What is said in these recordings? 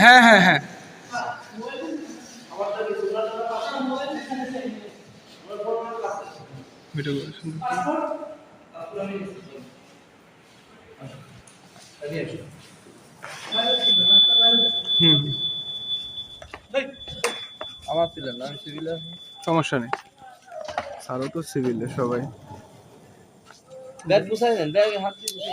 হ্যাঁ হ্যাঁ হ্যাঁ। আমার ছিলেন না আমি সিভিলে সমস্যা নেই। স্যারও তো সিভিলে সবাই। ব্যাগ গুছাই দেন ব্যাগে হাত দিয়ে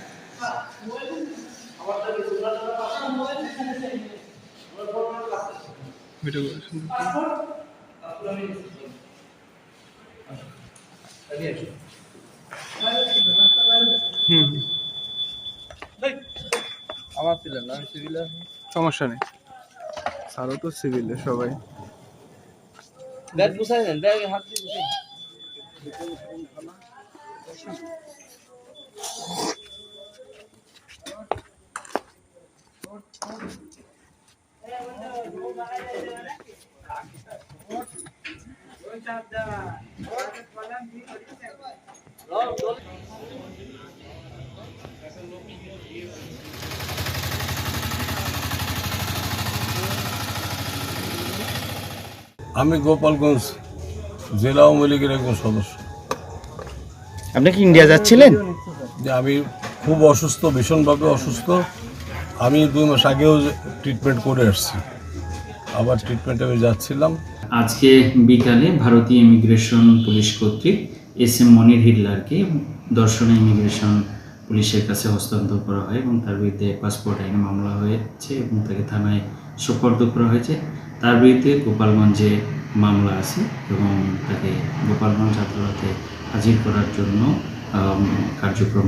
ভিডিও। হুম আমার ছিলেন না আমি সিভিলে সমস্যা নেই। স্যারও তো সিভিলে সবাই। ব্যাগ গুছাই দেন ব্যাগে হাত দিয়ে আমি গোপালগঞ্জ জেলা আওয়ামী লীগের একজন সদস্য। আপনি কি ইন্ডিয়া যাচ্ছিলেন? যে আমি খুব অসুস্থ ভীষণভাবে অসুস্থ। আমি দুই মাস আগেও ট্রিটমেন্ট করে আসছি। আবার ট্রিটমেন্টে আমি যাচ্ছিলাম। আজকে বিকালে ভারতীয় ইমিগ্রেশন পুলিশ কর্তৃক এস এম মনির হিল্লারকে দর্শনা ইমিগ্রেশন পুলিশের কাছে হস্তান্তর করা হয় এবং তার বিরুদ্ধে পাসপোর্ট আইনে মামলা হয়েছে এবং তাকে থানায় সোপর্দ করা হয়েছে। তার বিরুদ্ধে গোপালগঞ্জে মামলা আছে এবং তাকে গোপালগঞ্জ আদালতে হাজির করার জন্য কার্যক্রম